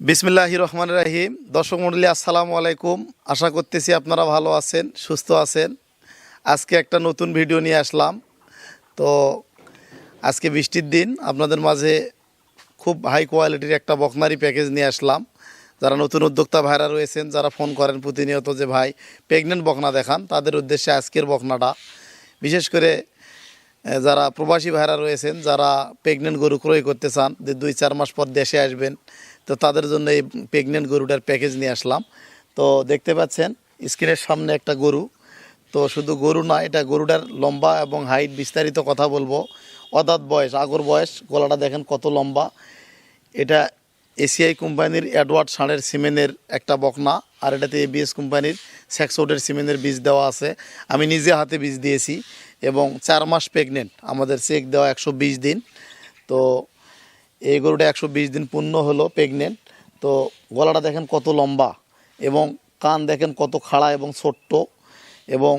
বিসমিল্লাহ রহমান রাহিম। দর্শক মন্ডলী, আসসালামু আলাইকুম। আশা করতেছি আপনারা ভালো আছেন, সুস্থ আছেন। আজকে একটা নতুন ভিডিও নিয়ে আসলাম। তো আজকে বৃষ্টির দিন, আপনাদের মাঝে খুব হাই কোয়ালিটির একটা বকনারি প্যাকেজ নিয়ে আসলাম। যারা নতুন উদ্যোক্তা ভাইরা রয়েছেন, যারা ফোন করেন প্রতিনিয়ত যে, ভাই প্রেগনেন্ট বকনা দেখান। তাদের উদ্দেশ্যে আজকের বকনাটা। বিশেষ করে যারা প্রবাসী ভাইরা রয়েছেন, যারা প্রেগনেন্ট গরু ক্রয় করতে চান, যে দুই চার মাস পর দেশে আসবেন, তো তাদের জন্য এই প্রেগনেন্ট গরুটার প্যাকেজ নিয়ে আসলাম। তো দেখতে পাচ্ছেন, স্ক্রিনের সামনে একটা গরু। তো শুধু গরু না, এটা গরুটার লম্বা এবং হাইট বিস্তারিত কথা বলব। অদাত বয়স, আগর বয়স, গলাটা দেখেন কত লম্বা। এটা এসিআই কোম্পানির অ্যাডওয়ার্ড ষাঁড়ের সিমেন্টের একটা বকনা, আর এটাতে এবিএস কোম্পানির স্যাক্সোডের সিমেন্টের বীজ দেওয়া আছে। আমি নিজে হাতে বীজ দিয়েছি এবং চার মাস প্রেগনেন্ট আমাদের চেক দেওয়া একশো বিশ দিন। তো এই গরুটা একশো বিশ দিন পূর্ণ হলো প্রেগনেন্ট তো গলাটা দেখেন কত লম্বা এবং কান দেখেন কত খাড়া এবং ছোট্ট এবং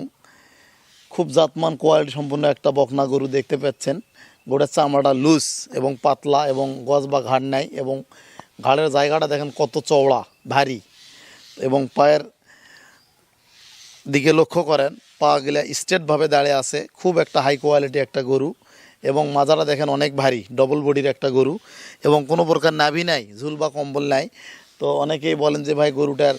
খুব জাতমান কোয়ালিটি সম্পন্ন একটা বকনা গরু দেখতে পাচ্ছেন। গরুটার চামড়াটা লুজ এবং পাতলা এবং গজ বা ঘাড় নাই এবং ঘাড়ের জায়গাটা দেখেন কত চওড়া, ভারী এবং পায়ের দিকে লক্ষ্য করেন, পা গেলে স্ট্রেটভাবে দাঁড়িয়ে আছে, খুব একটা হাই কোয়ালিটি একটা গরু এবং মাজারা দেখেন অনেক ভারী ডবল বডির একটা গরু এবং কোনো প্রকার নাভি নাই, ঝুল বা কম্বল নাই। তো অনেকেই বলেন যে, ভাই, গরুটার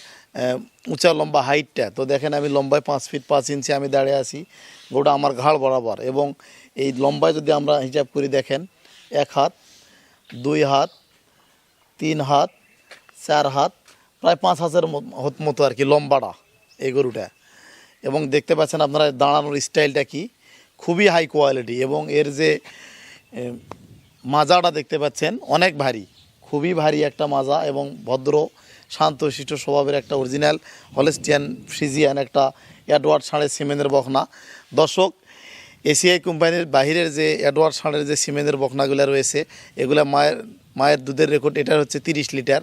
উঁচা লম্বা হাইটটা। তো দেখেন আমি লম্বায় পাঁচ ফিট পাঁচ ইঞ্চি আমি দাঁড়িয়ে আছি। গরুটা আমার ঘাড় বরাবর এবং এই লম্বায় যদি আমরা হিসাব করি, দেখেন, এক হাত, দুই হাত, তিন হাত, চার হাত, প্রায় পাঁচ হাজার মত- আর কি লম্বাটা এই গরুটা। এবং দেখতে পাচ্ছেন আপনারা দাঁড়ানোর স্টাইলটা কি? খুবই হাই কোয়ালিটি এবং এর যে মাজাটা দেখতে পাচ্ছেন, অনেক ভারী। খুবই ভারী একটা মাজা এবং ভদ্র, শান্ত, শিষ্ট স্বভাবের একটা অরিজিনাল হলেস্টিয়ান ফ্রিজিয়ান একটা অ্যাডওয়ার্ড ষাঁড়ের সিমেন্টের বখনা। দর্শক এসিআই কোম্পানির বাহিরের যে অ্যাডওয়ার্ড ষাঁড়ের যে সিমেন্টের বখনাগুলো রয়েছে, এগুলো মায়ের মায়ের দুধের রেকর্ড এটা হচ্ছে তিরিশ লিটার।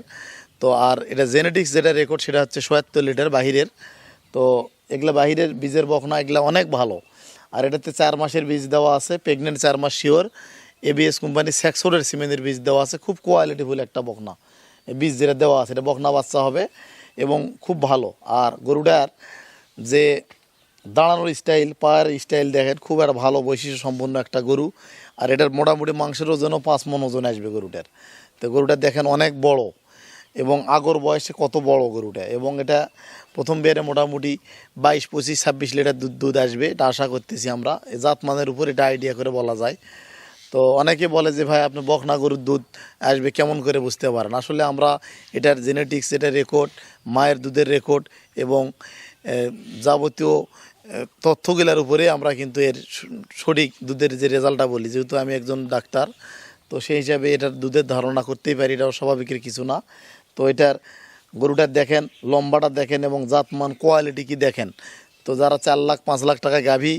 তো আর এটা জেনেটিক্স যেটা রেকর্ড সেটা হচ্ছে সোয়াত্তর লিটার বাহিরের। তো এগুলা বাহিরের বীজের বখনা এগুলা অনেক ভালো। আর এটাতে চার মাসের বীজ দেওয়া আছে প্রেগনেন্ট চার মাস শিওর এবিএস কোম্পানির স্যাক্সোরের সিমেন্টের বীজ দেওয়া আছে। খুব কোয়ালিটিফুল একটা বকনা। বীজ যেটা দেওয়া আছে, এটা বকনা বাচ্চা হবে এবং খুব ভালো। আর গরুটার যে দাঁড়ানোর স্টাইল পায়ের স্টাইল দেখেন, খুব একটা ভালো বৈশিষ্ট্য সম্পন্ন একটা গরু। আর এটার মোটামুটি মাংসের ওজনও পাঁচ মন ওজন আসবে গরুটার। তো গরুটা দেখেন অনেক বড় এবং আগর বয়সে কত বড় গরুটা। এবং এটা প্রথম বেরে মোটামুটি বাইশ, পঁচিশ, ছাব্বিশ লিটার দুধ দুধ আসবে। এটা আশা করতেছি আমরা। এ জাতমানের উপর এটা আইডিয়া করে বলা যায়। তো অনেকে বলে যে, ভাই, আপনি বকনা গরুর দুধ আসবে, কেমন করে বুঝতে পারেন? আসলে আমরা এটার জেনেটিক্স এটার রেকর্ড মায়ের দুধের রেকর্ড এবং যাবতীয় তথ্যগুলোর উপরে আমরা কিন্তু এর সঠিক দুধের যে রেজাল্টটা বলি। যেহেতু আমি একজন ডাক্তার, তো সেই হিসাবে এটার দুধের ধারণা করতেই পারি, এটাও স্বাভাবিকের কিছু না। তো এটার গরুটার দেখেন, লম্বাটা দেখেন এবং জাতমান কোয়ালিটি কি দেখেন তো যারা চার লাখ, পাঁচ লাখ টাকা গাভী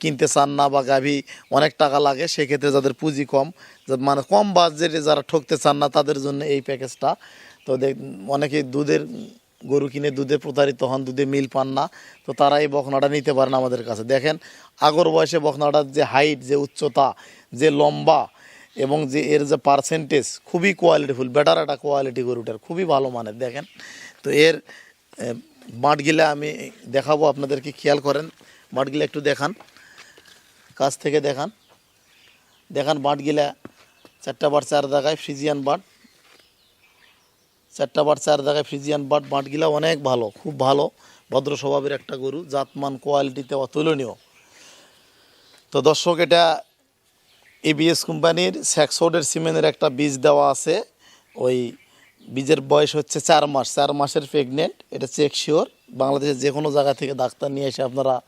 কিনতে চান না বা গাভী অনেক টাকা লাগে, সেক্ষেত্রে যাদের পুঁজি কম মানে কম বাজেটে যারা ঠকতে চান না, তাদের জন্য এই প্যাকেজটা। তো দেখ, অনেকে দুধের গরু কিনে দুধে প্রতারিত হন, দুধে মিল পান না, তো তারা এই বখনাটা নিতে পারেন আমাদের কাছে। দেখেন, আগর বয়সে বখনাটার যে হাইট যে উচ্চতা, যে লম্বা এবং যে এর যে পার্সেন্টেজ খুবই কোয়ালিটিফুল বেটার একটা কোয়ালিটি গরুটার, খুবই ভালো মানের, দেখেন। তো এর বাঁটগুলা আমি দেখাবো, আপনাদেরকে খেয়াল করেন। বাঁটগুলা একটু দেখান। কাছ থেকে দেখান। দেখান বাঁটগুলা চারটা বাট চার জায়গায়, ফ্রিজিয়ান বাট চারটা বাট চার জায়গায়, ফ্রিজিয়ান বাট বাঁটগুলা অনেক ভালো, খুব ভালো। ভদ্র স্বভাবের একটা গরু, জাতমান কোয়ালিটিতে অতুলনীয় তো দর্শক, এটা এবিএস কোম্পানির স্যাক্সোডের সিমেন্টের একটা বীজ দেওয়া আছে। ওই বীজের বয়স হচ্ছে চার মাস। চার মাসের প্রেগনেন্ট এটা চেক শিওর বাংলাদেশের যে কোনো জায়গা থেকে ডাক্তার নিয়ে এসে আপনারা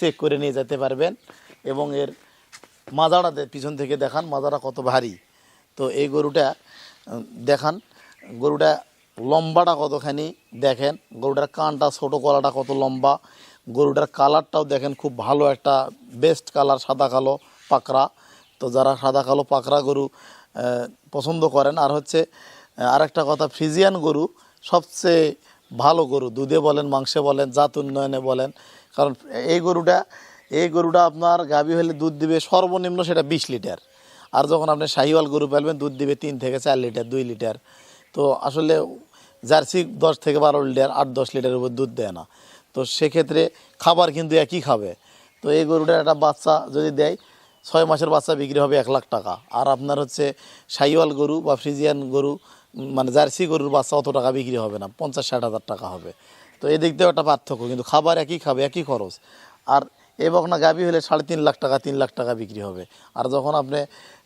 চেক করে নিয়ে যেতে পারবেন। এবং এর মাজাটা দে- পিছন থেকে দেখান, মাজাটা কত ভারী। তো এই গরুটা দেখান, গরুটা লম্বাটা কতখানি দেখেন, গরুটার কানটা, ছোটো গলাটা কত লম্বা। গরুটার কালারটাও দেখেন, খুব ভালো একটা বেস্ট কালার সাদা কালো পাকড়া। তো যারা সাদা কালো পাকড়া গরু পছন্দ করেন, আর হচ্ছে আহ, আরেকটা কথা ফ্রিজিয়ান গরু সবচেয়ে ভালো গরু। দুধে বলেন মাংসে বলেন জাত উন্নয়নে বলেন। কারণ এই গরুটা এই গরুটা আপনার গাভী হলে দুধ দিবে সর্বনিম্ন সেটা বিশ লিটার। আর যখন আপনি শাহিওয়াল গরু পালবেন দুধ দিবে তিন থেকে চার লিটার দুই লিটার। তো আসলে জার্সি দশ থেকে বারো লিটার আট দশ লিটারের উপর দুধ দেয় না। তো সেক্ষেত্রে খাবার কিন্তু একই খাবে। তো এই গরুটার একটা বাচ্চা যদি দেয় ছয় মাসের বাচ্চা বিক্রি হবে এক লাখ টাকা। আর আপনার হচ্ছে সাইওয়াল গরু বা ফ্রিজিয়ান গরু মানে জার্সি গরুর বাচ্চা অত টাকা বিক্রি হবে না, পঞ্চাশ ষাট হাজার টাকা হবে। তো এদিক দিয়েও একটা পার্থক্য, কিন্তু খাবার একই খাবে, একই খরচ। আর এ বকনা গাভি হলে সাড়ে তিন লাখ টাকা, তিন লাখ টাকা বিক্রি হবে। আর যখন আপনি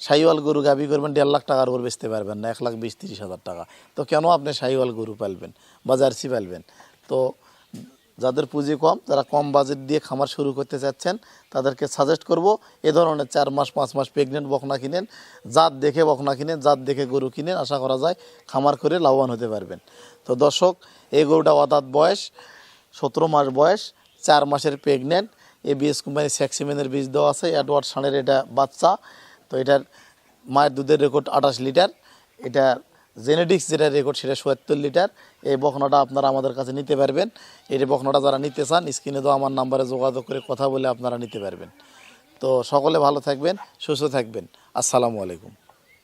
সাইওয়াল গরু গাভি করবেন, দেড় লাখ টাকার উপর বেচতে পারবেন না, এক লাখ বিশ, তিরিশ হাজার টাকা। তো কেন আপনি সাইওয়াল গরু পালবেন বা জার্সি পালবেন? তো যাদের পুঁজি কম, যারা কম বাজেট দিয়ে খামার শুরু করতে চাচ্ছেন, তাদেরকে সাজেস্ট করব, এ ধরনের চার মাস, পাঁচ মাস প্রেগনেন্ট বকনা কিনেন, জাত দেখে বকনা কিনেন, জাত দেখে গরু কিনেন, আশা করা যায় খামার করে লাভবান হতে পারবেন। তো দর্শক, এই গরুটা অদাত বয়স, সতেরো মাস বয়স, চার মাসের প্রেগনেন্ট এবিএস কোম্পানির স্যাক্সিমেনের বীজ দেওয়া আছে অ্যাডওয়ার্ড সানের এটা বাচ্চা, তো এটার মায়ের দুধের রেকর্ড আঠাশ লিটার এটার জেনেটিক্স যেটা রেকর্ড সেটা সোয়াত্তর লিটার। এই বখনাটা আপনারা আমাদের কাছে নিতে পারবেন। এই বখনাটা যারা নিতে চান, স্ক্রিনে তো আমার নাম্বারে যোগাযোগ করে কথা বলে আপনারা নিতে পারবেন। তো সকলে ভালো থাকবেন, সুস্থ থাকবেন। আসসালামু আলাইকুম।